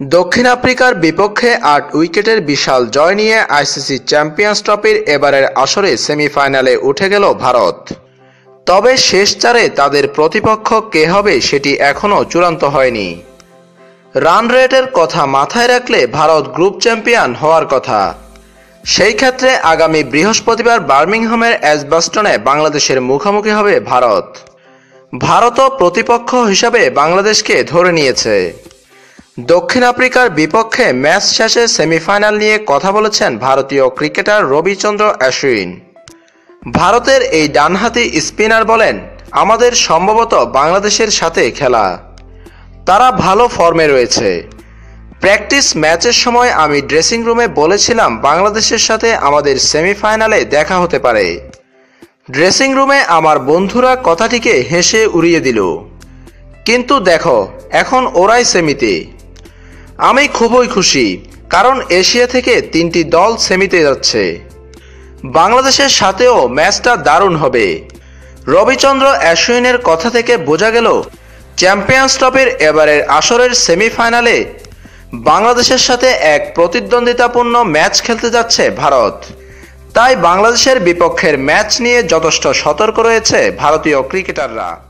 দক্ষিণ আফ্রিকার বিপক্ষে আট উইকেটের বিশাল জয় নিয়ে আইসিসি চ্যাম্পিয়ন্স ট্রফির এবারের আসরে সেমিফাইনালে উঠে গেল ভারত। তবে শেষ চারে তাদের প্রতিপক্ষ কে হবে সেটি এখনও চূড়ান্ত হয়নি। রান রেটের কথা মাথায় রাখলে ভারত গ্রুপ চ্যাম্পিয়ন হওয়ার কথা। সেই ক্ষেত্রে আগামী বৃহস্পতিবার বার্মিংহামের অ্যাজবাস্টনে বাংলাদেশের মুখোমুখি হবে ভারত। ভারতও প্রতিপক্ষ হিসাবে বাংলাদেশকে ধরে নিয়েছে। দক্ষিণ আফ্রিকার বিপক্ষে ম্যাচ শেষে সেমিফাইনাল নিয়ে কথা বলেছেন ভারতীয় ক্রিকেটার রবিচন্দ্র অশ্বিন। ভারতের এই ডানহাতি স্পিনার বলেন, আমাদের সম্ভবত বাংলাদেশের সাথে খেলা। তারা ভালো ফর্মে রয়েছে। প্র্যাকটিস ম্যাচের সময় আমি ড্রেসিং রুমে বলেছিলাম বাংলাদেশের সাথে আমাদের সেমিফাইনালে দেখা হতে পারে। ড্রেসিং রুমে আমার বন্ধুরা কথাটিকে হেসে উড়িয়ে দিল। কিন্তু দেখো, এখন ওরাই সেমিতে। আমি খুবই খুশি, কারণ এশিয়া থেকে তিনটি দল সেমিতে যাচ্ছে। বাংলাদেশের সাথেও ম্যাচটা দারুণ হবে। রবিচন্দ্র অশ্বিনের কথা থেকে বোঝা গেল, চ্যাম্পিয়ন্স ট্রফির এবারের আসরের সেমিফাইনালে বাংলাদেশের সাথে এক প্রতিদ্বন্দ্বিতাপূর্ণ ম্যাচ খেলতে যাচ্ছে ভারত। তাই বাংলাদেশের বিপক্ষের ম্যাচ নিয়ে যথেষ্ট সতর্ক রয়েছে ভারতীয় ক্রিকেটাররা।